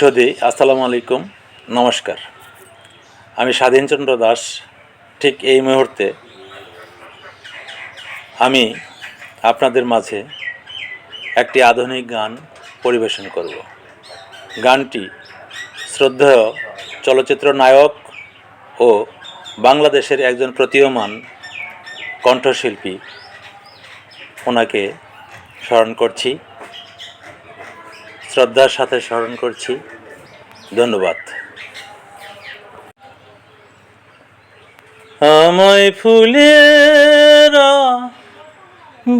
সদি আসসালামু আলাইকুম, নমস্কার। আমি স্বাধীনচন্দ্র দাস, ঠিক এই মুহূর্তে আমি আপনাদের মাঝে একটি আধুনিক গান পরিবেশন করব। গানটি শ্রদ্ধেয় চলচ্চিত্র নায়ক ও বাংলাদেশের একজন প্রতীয়মান কণ্ঠশিল্পী, ওনাকে স্মরণ করছি। শ্রদ্ধার সাথে স্মরণ করছি। ধন্যবাদ। আমায় ফুলেরা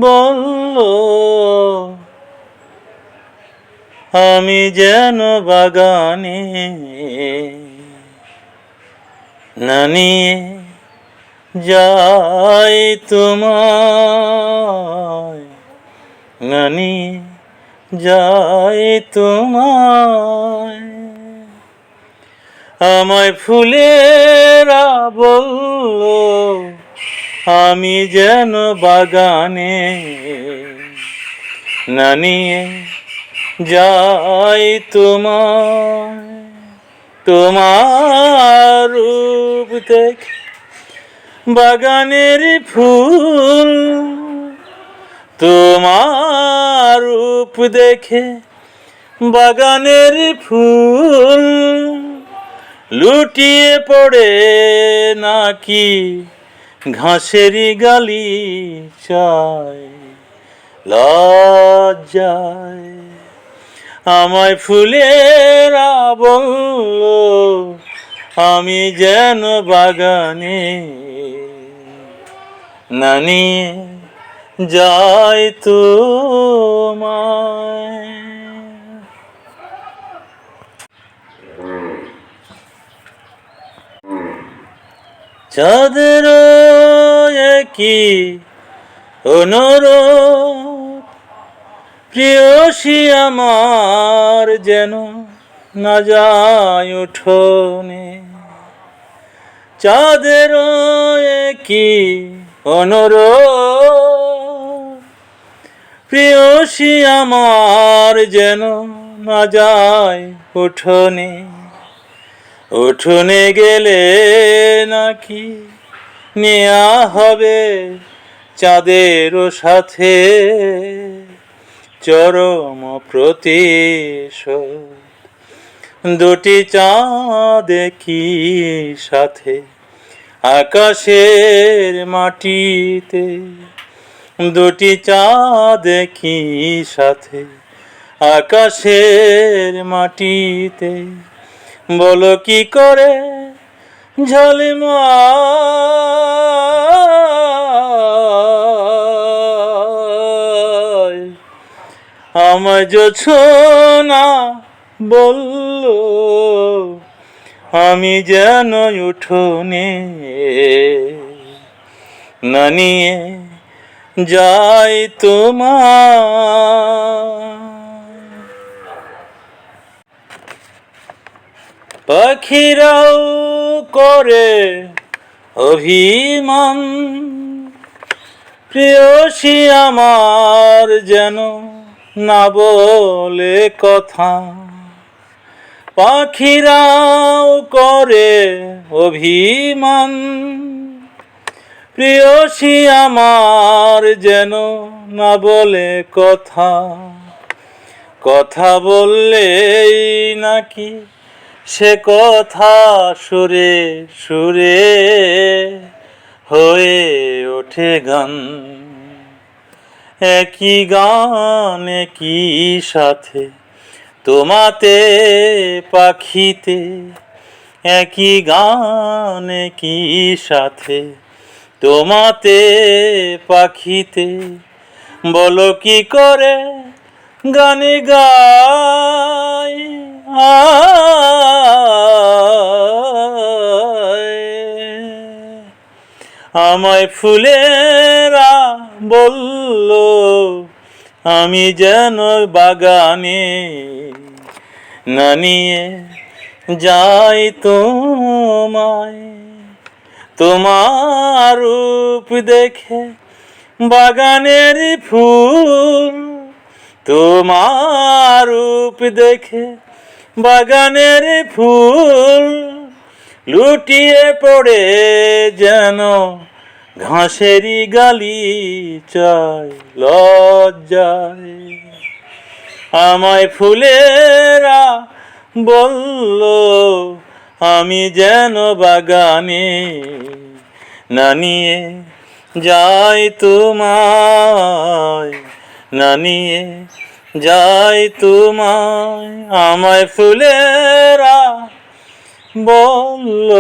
বলল, আমি যেন বাগানে না নিয়ে যাই তোমায়, না নিয়ে যাই তোমায়। আমায় ফুলেরা বলল আমি যেন বাগানে না নিয়ে যাই তোমায়। তোমার রূপ দেখ বাগানের ফুল তোমার রূপ দেখে বাগানের ফুল লুটিয়ে পড়ে নাকি ঘাসেরই গালি চায়, লজ্জায়। আমায় ফুলের বলল আমি যেন বাগানে নানি যাই তোমায়। চাঁদের কি অনুরোধ প্রিয়সী আমার যেন না যায় উঠোনে। চাঁদের কি অনুরোধ প্রিয়সী আমার যেন না যায় উঠোনে। উঠোনে গেলে নাকি নেয়া হবে চাঁদেরও সাথে চরম প্রতিশোধ। দুটি চাঁদ কি সাথে আকাশের মাটিতে দুটি চাঁদ কি সাথে আকাশের মাটিতে। বলো কি করে ঝলিমায় আমায় না বলল, আমি যেন উঠোনে না নিয়ে যাই তোমার। পাখিরাও করে অভিমান প্রিয়সী আমার যেন না বলে কথা। পাখিরাও করে অভিমান প্রিয়সী আমার যেন না বলে কথা কথা বললেই নাকি সে কথা সুরে সুরে হয়ে ওঠে গান। একই গান, একই সাথে তোমাতে, পাখিতে, একই গান, একই সাথে তোমাতে পাখিতে বলো কি করে গানে গাই? আমায় ফুলেরা বলল, আমি যেন বাগানে না নিয়ে যাই তোমায়। তোমার রূপ দেখে বাগানের ফুল, তোমার রূপ দেখে বাগানের ফুল লুটিয়ে পড়ে যেন ঘাসেরই গালি চাই লজ্জায়। আমায় ফুলেরা বলল আমি যেন বাগানে না নিয়ে যাই তোমায়, না নিয়ে যাই তোমায়। আমায় ফুলেরা বলল,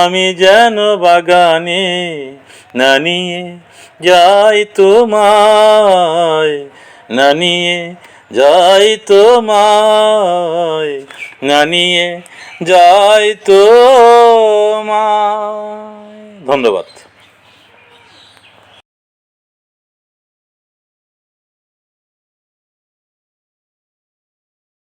আমি যেন বাগানে না নিয়ে যাই তোমায়, না নিয়ে যাই তোমায়, না নিয়ে যাই মা ধন্যবাদ।